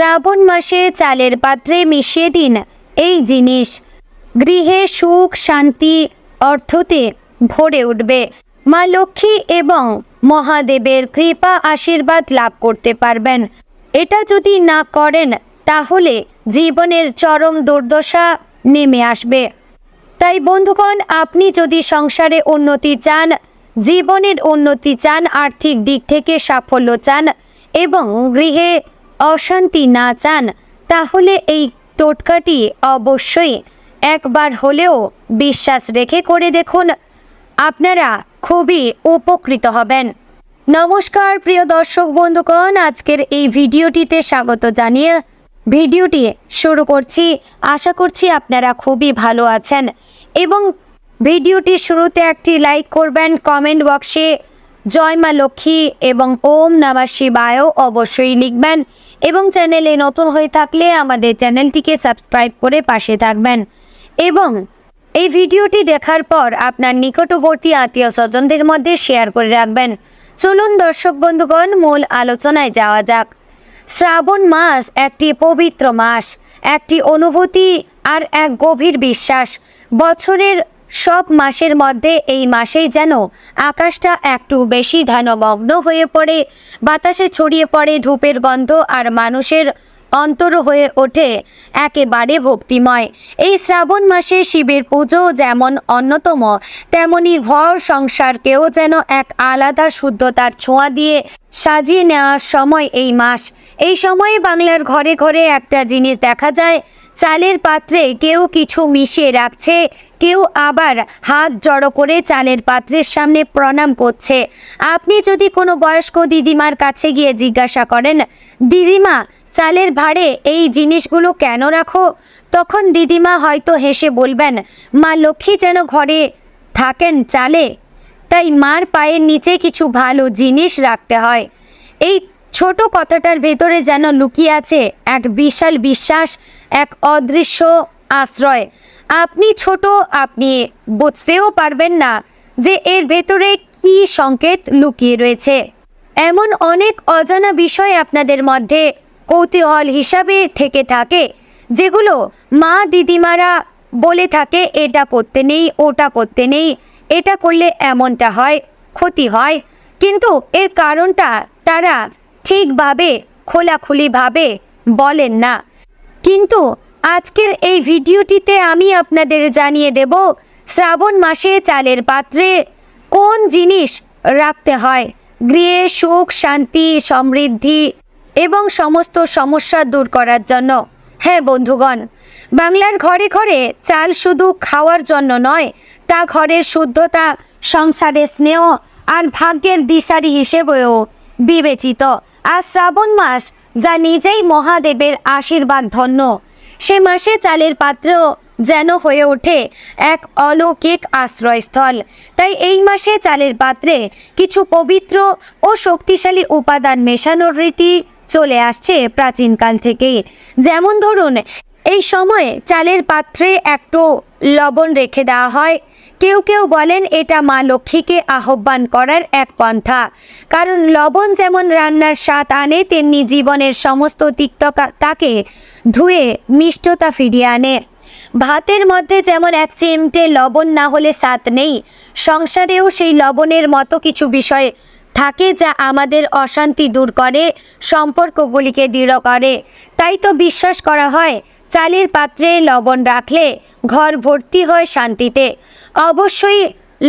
শ্রাবণ মাসে চালের পাত্রে মিশিয়ে দিন। এই জিনিস গৃহে সুখ, শান্তি, অর্থতে ভরে উঠবে। মা লক্ষ্মী এবং মহাদেবের কৃপা আশীর্বাদ লাভ করতে পারবেন। এটা যদি না করেন, তাহলে জীবনের চরম দুর্দশা নেমে আসবে। তাই বন্ধুগণ, আপনি যদি সংসারে উন্নতি চান, জীবনের উন্নতি চান, আর্থিক দিক থেকে সাফল্য চান এবং গৃহে অশান্তি না চান, তাহলে এই টোটকাটি অবশ্যই একবার হলেও বিশ্বাস রেখে করে দেখুন। আপনারা খুবই উপকৃত হবেন। নমস্কার, প্রিয় দর্শক বন্ধুগণ, আজকের এই ভিডিওটিতে স্বাগত জানিয়ে ভিডিওটি শুরু করছি। আশা করছি আপনারা খুবই ভালো আছেন। এবং ভিডিওটি শুরুতে একটি লাইক করবেন, কমেন্ট বক্সে জয় মা লক্ষ্মী এবং ওম নমঃ শিবায়ও অবশ্যই লিখবেন এবং চ্যানেলে নতুন হয়ে থাকলে আমাদের চ্যানেলটিকে সাবস্ক্রাইব করে পাশে থাকবেন। এবং এই ভিডিওটি দেখার পর আপনার নিকটবর্তী আত্মীয় স্বজনদের মধ্যে শেয়ার করে রাখবেন। চলুন দর্শক বন্ধুগণ, মূল আলোচনায় যাওয়া যাক। শ্রাবণ মাস একটি পবিত্র মাস, একটি অনুভূতি আর এক গভীর বিশ্বাস। বছরের সব মাসের মধ্যে এই মাসেই যেন আকাশটা একটু বেশি ধ্যানমগ্ন হয়ে পড়ে, বাতাসে ছড়িয়ে পড়ে ধূপের গন্ধ আর মানুষের অন্তর হয়ে ওঠে একেবারে ভক্তিময়। এই শ্রাবণ মাসে শিবের পুজো যেমন অন্যতম, তেমনি ঘর সংসারকেও যেন এক আলাদা শুদ্ধতার ছোঁয়া দিয়ে সাজিয়ে নেওয়ার সময় এই মাস। এই সময়ে বাংলার ঘরে ঘরে একটা জিনিস দেখা যায় চালের পাত্রে কেউ কিছু মিশিয়ে রাখছে, কেউ আবার হাত জড়ো করে চালের পাত্রের সামনে প্রণাম করছে। আপনি যদি কোনো বয়স্ক দিদিমার কাছে গিয়ে জিজ্ঞাসা করেন, দিদিমা, চালের ভাড়ে এই জিনিসগুলো কেন রাখো? তখন দিদিমা হয়তো হেসে বলবেন, মা লক্ষ্মী যেন ঘরে থাকেন চালে, তাই মার পায়ের নিচে কিছু ভালো জিনিস রাখতে হয়। এই ছোট কথাটার ভেতরে যেন লুকিয়ে আছে এক বিশাল বিশ্বাস, এক অদৃশ্য আশ্রয়। আপনি ছোট, আপনি বুঝতেও পারবেন না যে এর ভেতরে কি সংকেত লুকিয়ে রয়েছে। এমন অনেক অজানা বিষয় আপনাদের মধ্যে কৌতূহল হিসাবে থেকে থাকে, যেগুলো মা দিদিমারা বলে থাকে, এটা করতে নেই, ওটা করতে নেই, এটা করলে এমনটা হয়, ক্ষতি হয়। কিন্তু এর কারণটা তারা ঠিকভাবে, খোলাখুলিভাবে বলেন না। কিন্তু আজকের এই ভিডিওটিতে আমি আপনাদের জানিয়ে দেব শ্রাবণ মাসে চালের পাত্রে কোন জিনিস রাখতে হয়। গৃহে সুখ, শান্তি, সমৃদ্ধি এবং সমস্ত সমস্যা দূর করার জন্য। হ্যাঁ বন্ধুগণ, বাংলার ঘরে ঘরে চাল শুধু খাওয়ার জন্য নয়, তা ঘরের শুদ্ধতা সংসারের স্নেহ আর ভাগ্যের দিশারি হিসেবেও বিবেচিত। আর শ্রাবণ মাস, যা নিজেই মহাদেবের আশীর্বাদ ধন্য। সে মাসে চালের পাত্র যেন হয়ে ওঠে এক অলৌকিক আশ্রয়স্থল। তাই এই মাসে চালের পাত্রে কিছু পবিত্র ও শক্তিশালী উপাদান মেশানোর রীতি চলে আসছে প্রাচীনকাল থেকেই। যেমন ধরুন এই সময়ে চালের পাত্রে একটু লবণ রেখে দেওয়া হয়। কেউ কেউ বলেন এটা মা লক্ষ্মীকে আহ্বান করার এক পন্থা। কারণ লবণ যেমন রান্নার স্বাদ আনে, তেমনি জীবনের সমস্ত তিক্ততাকে ধুয়ে মিষ্টতা ফিরিয়ে আনে। ভাতের মধ্যে যেমন এক চিমটে লবণ না হলে স্বাদ নেই, সংসারেও সেই লবণের মতো কিছু বিষয় থাকে যা আমাদের অশান্তি দূর করে, সম্পর্কগুলিকে দৃঢ় করে। তাই তো বিশ্বাস করা হয়, চালের পাত্রে লবণ রাখলে ঘর ভর্তি হয় শান্তিতে। অবশ্যই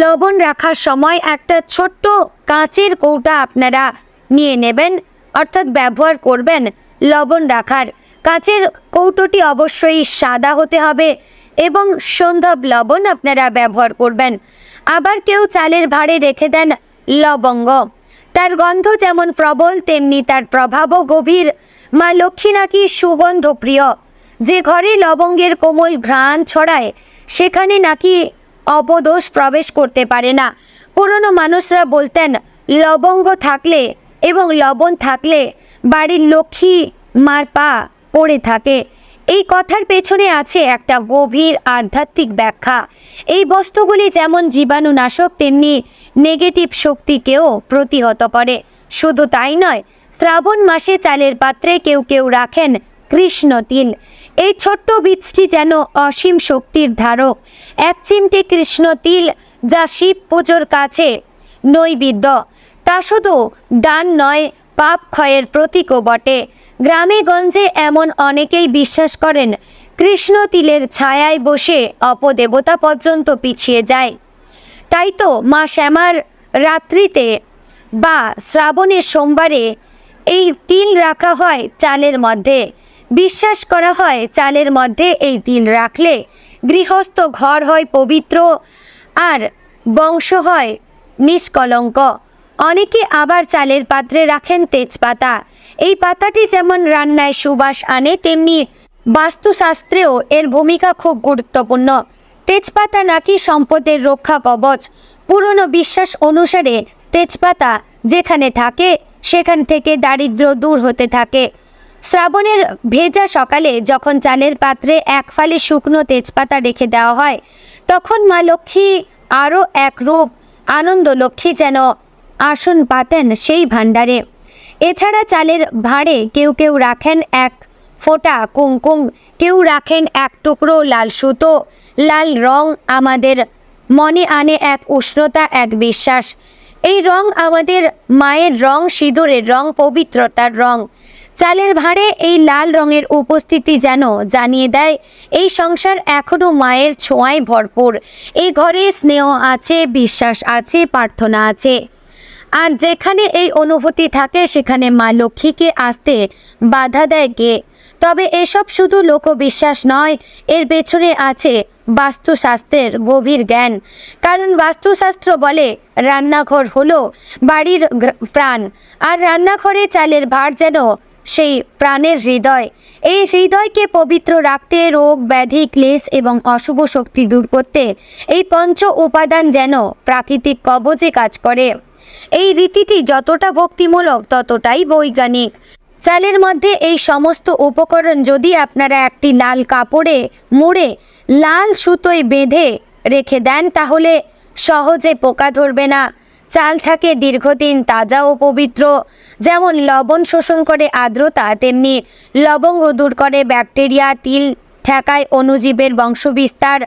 লবণ রাখার সময় একটা ছোট্ট কাঁচের কৌটা আপনারা নিয়ে নেবেন, অর্থাৎ ব্যবহার করবেন লবণ রাখার। কাঁচের কৌটোটি অবশ্যই সাদা হতে হবে এবং সন্ধ্যব লবণ আপনারা ব্যবহার করবেন। আবার কেউ চালের ভাঁড়ে রেখে দেন লবঙ্গ। তার গন্ধ যেমন প্রবল, তেমনি তার প্রভাবও গভীর। মা লক্ষ্মী নাকি সুগন্ধ প্রিয় যে ঘরে লবঙ্গের কোমল ঘ্রাণ ছড়ায়, সেখানে নাকি অপদোষ প্রবেশ করতে পারে না। পুরনো মানুষরা বলতেন, লবঙ্গ থাকলে এবং লবণ থাকলে বাড়ির লক্ষ্মী মার পা পড়ে থাকে। এই কথার পেছনে আছে একটা গভীর আধ্যাত্মিক ব্যাখ্যা। এই বস্তুগুলি যেমন জীবাণুনাশক, তেমনি নেগেটিভ শক্তিকেও প্রতিহত করে। শুধু তাই নয়, শ্রাবণ মাসে চালের পাত্রে কেউ কেউ রাখেন কৃষ্ণ তিল। এই ছোট্ট বীজটি যেন অসীম শক্তির ধারক। এক চিমটে কৃষ্ণ তিল যা শিব পুজোর কাছে নৈবেদ্য। তা শুধু দান নয়, পাপ ক্ষয়ের প্রতীকও বটে। গ্রামে গঞ্জে এমন অনেকেই বিশ্বাস করেন, কৃষ্ণ তিলের ছায়ায় বসে অপদেবতা পর্যন্ত পিছিয়ে যায়। তাই তো মা শ্যামার রাত্রিতে বা শ্রাবণের সোমবারে এই তিল রাখা হয় চালের মধ্যে। বিশ্বাস করা হয় চালের মধ্যে এই তিল রাখলে গৃহস্থ ঘর হয় পবিত্র আর বংশ হয় নিষ্কলঙ্ক। অনেকে আবার চালের পাত্রে রাখেন তেজপাতা। এই পাতাটি যেমন রান্নায় সুবাস আনে, তেমনি বাস্তুশাস্ত্রেও এর ভূমিকা খুব গুরুত্বপূর্ণ। তেজপাতা নাকি সম্পদের রক্ষা কবচ। পুরনো বিশ্বাস অনুসারে তেজপাতা যেখানে থাকে, সেখান থেকে দারিদ্র দূর হতে থাকে। শ্রাবণের ভেজা সকালে যখন চালের পাত্রে এক ফালি শুকনো তেজপাতা রেখে দেওয়া হয়, তখন মা লক্ষ্মী আরও এক রূপ আনন্দ লক্ষ্মী যেন আসন পাতেন সেই ভাণ্ডারে। এছাড়া চালের ভাঁড়ে কেউ কেউ রাখেন এক ফোঁটা কুমকুম, কেউ রাখেন এক টুকরো লাল সুতো। লাল রং আমাদের, মনে আনে এক উষ্ণতা, এক বিশ্বাস। এই রং আমাদের মায়ের রং, সিঁদুরের রং, পবিত্রতার রং। চালের ভাঁড়ে এই লাল রঙের উপস্থিতি যেন জানিয়ে দেয়, এই সংসার এখনও মায়ের ছোঁয়ায় ভরপুর। এই ঘরে স্নেহ আছে, বিশ্বাস আছে, প্রার্থনা আছে। আর যেখানে এই অনুভূতি থাকে, সেখানে মা লক্ষ্মীকে আসতে বাধা দেয় কে তবে এসব শুধু লোকবিশ্বাস নয়, এর পেছনে আছে বাস্তুশাস্ত্রের গভীর জ্ঞান। কারণ বাস্তুশাস্ত্র বলে, রান্নাঘর হলো বাড়ির প্রাণ, আর রান্নাঘরে চালের ভার যেন সেই প্রাণের হৃদয়। এই হৃদয়কে পবিত্র রাখতে রোগ, ব্যাধি, ক্লেশ এবং অশুভ শক্তি দূর করতে এই পঞ্চ উপাদান যেন প্রাকৃতিক কবচে কাজ করে। এই রীতিটি যতটা ভক্তিমূলক, ততটাই বৈজ্ঞানিক। চালের মধ্যে এই সমস্ত উপকরণ যদি আপনারা একটি লাল কাপড়ে মুড়ে লাল সুতোয় বেঁধে রেখে দেন, তাহলে সহজে পোকা ধরবে না। চাল থাকে দীর্ঘদিন তাজা ও পবিত্র, যেমন লবণ শোষণ করে আর্দ্রতা, তেমনি লবঙ্গ দূর করে ব্যাকটেরিয়া, তিল ঠেকায় অণুজীবের বংশবিস্তার।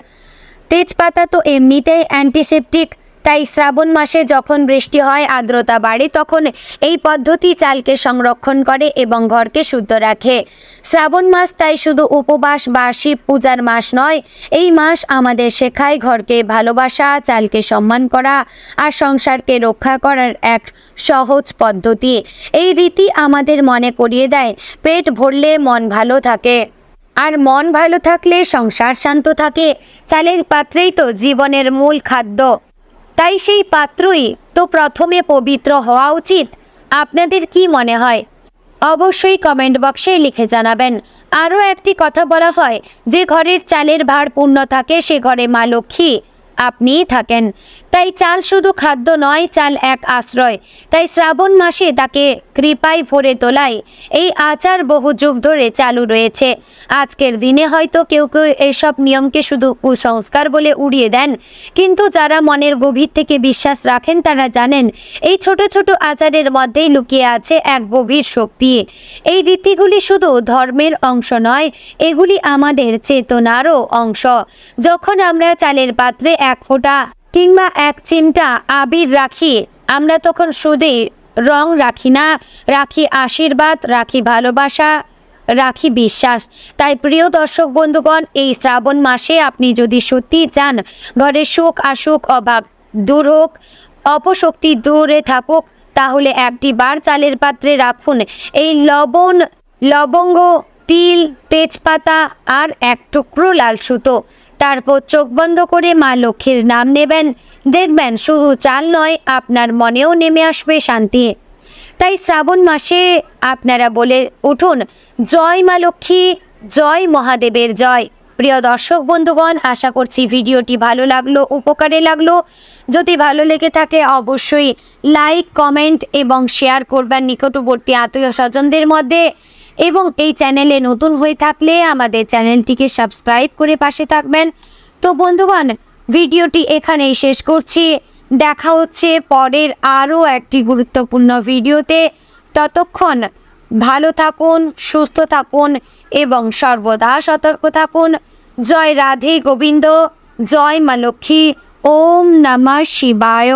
তেজপাতা তো এমনিতেই অ্যান্টিসেপটিক তাই শ্রাবণ মাসে যখন বৃষ্টি হয়, আর্দ্রতা বাড়ে, তখন এই পদ্ধতি চালকে সংরক্ষণ করে এবং ঘরকে শুদ্ধ রাখে। শ্রাবণ মাস তাই শুধু উপবাস বা শিব পূজার মাস নয়, এই মাস আমাদের শেখায় ঘরকে ভালোবাসা, চালকে সম্মান করা আর সংসারকে রক্ষা করার এক সহজ পদ্ধতি। এই রীতি আমাদের মনে করিয়ে দেয়, পেট ভরলে মন ভালো থাকে। আর মন ভালো থাকলে সংসার শান্ত থাকে, চালের পাত্রেই তো জীবনের মূল খাদ্য। তাই সেই পাত্রই তো প্রথমে পবিত্র হওয়া উচিত। আপনাদের কি মনে হয়? অবশ্যই কমেন্ট বক্সে লিখে জানাবেন। আরও একটি কথা বলা হয়, যে ঘরের চালের ভার পূর্ণ থাকে সে ঘরে মা লক্ষ্মী আপনিই থাকেন। তাই চাল শুধু খাদ্য নয়, চাল এক আশ্রয়। তাই শ্রাবণ মাসে তাকে কৃপায় ভরে তোলায় এই আচার বহু যুগ ধরে চালু রয়েছে। আজকের দিনে হয়তো কেউ কেউ এসব নিয়মকে শুধু কুসংস্কার বলে উড়িয়ে দেন। কিন্তু যারা মনের গভীর থেকে বিশ্বাস রাখেন, তারা জানেন, এই ছোট ছোট আচারের মধ্যেই লুকিয়ে আছে এক গভীর শক্তি। এই রীতিগুলি শুধু ধর্মের অংশ নয়, এগুলি আমাদের চেতনারও অংশ। যখন আমরা চালের পাত্রে এক ফোঁটা কিংবা এক চিমটা আবির রাখি, আমরা তখন শুধু রং রাখি না, রাখি আশীর্বাদ, রাখি ভালোবাসা, রাখি বিশ্বাস। তাই প্রিয় দর্শক বন্ধুগণ, এই শ্রাবণ মাসে আপনি যদি সত্যিই চান ঘরের সুখ আসুক, অভাব দূর হোক, অপশক্তি দূরে থাকুক, তাহলে একটি বার চালের পাত্রে রাখুন। এই লবণ, লবঙ্গ, তিল, তেজপাতা আর এক টুকরো লাল সুতো। তারপর চোখ বন্ধ করে মা লক্ষ্মীর নাম নেবেন। দেখবেন শুধু চাল নয়, আপনার মনেও নেমে আসবে শান্তি। তাই শ্রাবণ মাসে আপনারা বলে উঠুন, জয় মা লক্ষ্মী, জয় মহাদেবের জয়। প্রিয় দর্শক বন্ধুগণ, আশা করছি ভিডিওটি ভালো লাগল, উপকারে লাগল। যদি ভালো লেগে থাকে অবশ্যই লাইক, কমেন্ট এবং শেয়ার করবেন নিকটবর্তী আত্মীয় স্বজনদের মধ্যে। এবং এই চ্যানেলে নতুন হয়ে থাকলে আমাদের চ্যানেলটিকে সাবস্ক্রাইব করে পাশে থাকবেন। তো বন্ধুগণ, ভিডিওটি এখানেই শেষ করছি। দেখা হচ্ছে পরের আরও একটি গুরুত্বপূর্ণ ভিডিওতে। ততক্ষণ ভালো থাকুন, সুস্থ থাকুন এবং সর্বদা সতর্ক থাকুন। জয় রাধে গোবিন্দ, জয় মা লক্ষ্মী, ওম নমঃ শিবায়।